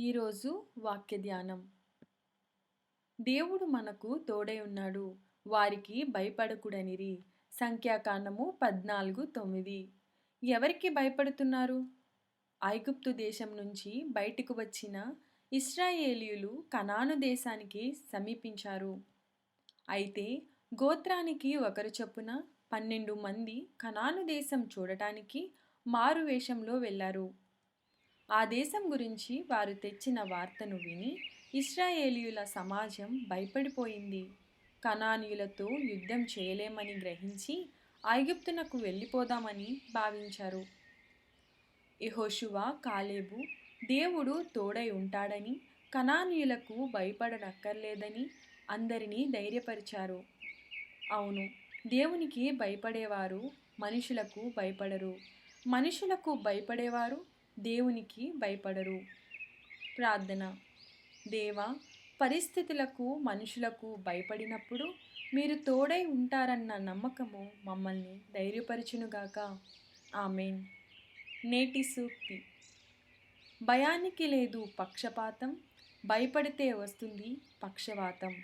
ఈరోజు వాక్య ధ్యానం. దేవుడు మనకు తోడై ఉన్నాడు వారికి భయపడకుడనిరి. సంఖ్యాకాండము పద్నాలుగు తొమ్మిది. ఎవరికి భయపడుతున్నారు? ఐగుప్తు దేశం నుంచి బయటకు వచ్చిన ఇస్రాయేలీయులు కనాను దేశానికి సమీపించారు. అయితే గోత్రానికి ఒకరు చొప్పున పన్నెండు మంది కనాను దేశం చూడటానికి మారు వేషంలో వెళ్ళారు. ఆ దేశం గురించి వారు తెచ్చిన వార్తను విని ఇస్రాయేలీయుల సమాజం భయపడిపోయింది. కనానీయులతో యుద్ధం చేయలేమని గ్రహించి ఐగుప్తునకు వెళ్ళిపోదామని భావించారు. యెహోషువ కాలేబు దేవుడు తోడై ఉంటాడని కనానీయులకు భయపడనక్కర్లేదని అందరినీ ధైర్యపరిచారు. అవును దేవునికి భయపడేవారు మనుషులకు భయపడరు. మనుషులకు భయపడేవారు దేవునికి భయపడరు. ప్రార్థన. దేవ పరిస్థితులకు మనుషులకు భయపడినప్పుడు మీరు తోడై ఉంటారన్న నమ్మకము మమ్మల్ని ధైర్యపరచునుగాక. ఆమెన్. నేటి సూక్తి. భయానికి లేదు పక్షపాతం భయపడితే వస్తుంది పక్షవాతం.